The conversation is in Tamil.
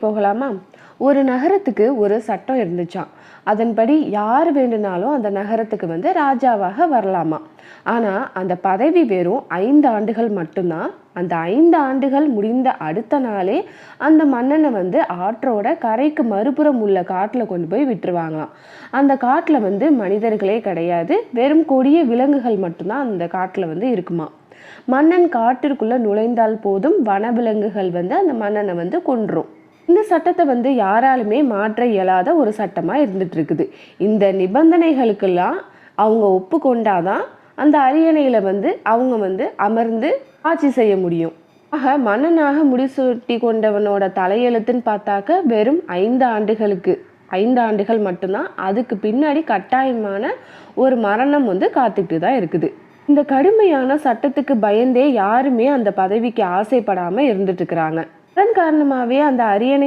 போகலாமா? ஒரு நகரத்துக்கு ஒரு சட்டம் இருந்துச்சான் அதன்படி யார் வேண்டுனாலும் அந்த நகரத்துக்கு வந்து ராஜாவாக வரலாமா? ஆனால் அந்த பதவி வெறும் ஐந்து ஆண்டுகள் மட்டும்தான். அந்த ஐந்து ஆண்டுகள் முடிந்த அடுத்த நாளே அந்த மன்னனை வந்து ஆற்றோட கரைக்கு மறுபுறம் உள்ள காட்டில் கொண்டு போய் விட்டுருவாங்களாம். அந்த காட்டில் வந்து மனிதர்களே கிடையாது. வெறும் கொடிய விலங்குகள் மட்டும்தான் அந்த காட்டில் வந்து இருக்குமா? மன்னன் காட்டிற்குள்ள நுழைந்தால் போதும் வனவிலங்குகள் வந்து அந்த மன்னனை வந்து கொன்றும். இந்த சட்டத்தை வந்து யாராலுமே மாற்ற இயலாத ஒரு சட்டமாக இருந்துட்டு இருக்குது இந்த நிபந்தனைகளுக்கெல்லாம் அவங்க ஒப்புக்கொண்டாதான் அந்த அரியணையில் வந்து அவங்க வந்து அமர்ந்து ஆட்சி செய்ய முடியும். ஆக மன்னனாக முடிசூட்டி கொண்டவனோட தலையெழுத்துன்னு பார்த்தாக்க வெறும் ஐந்து ஆண்டுகளுக்கு ஐந்து ஆண்டுகள் மட்டும்தான். அதுக்கு பின்னாடி கட்டாயமான ஒரு மரணம் வந்து காத்துக்கிட்டு தான் இருக்குது. இந்த கடுமையான சட்டத்துக்கு பயந்தே யாருமே அந்த பதவிக்கு ஆசைப்படாமல் இருந்துட்டு இருக்கிறாங்க அதன் காரணமாகவே அந்த அரியணை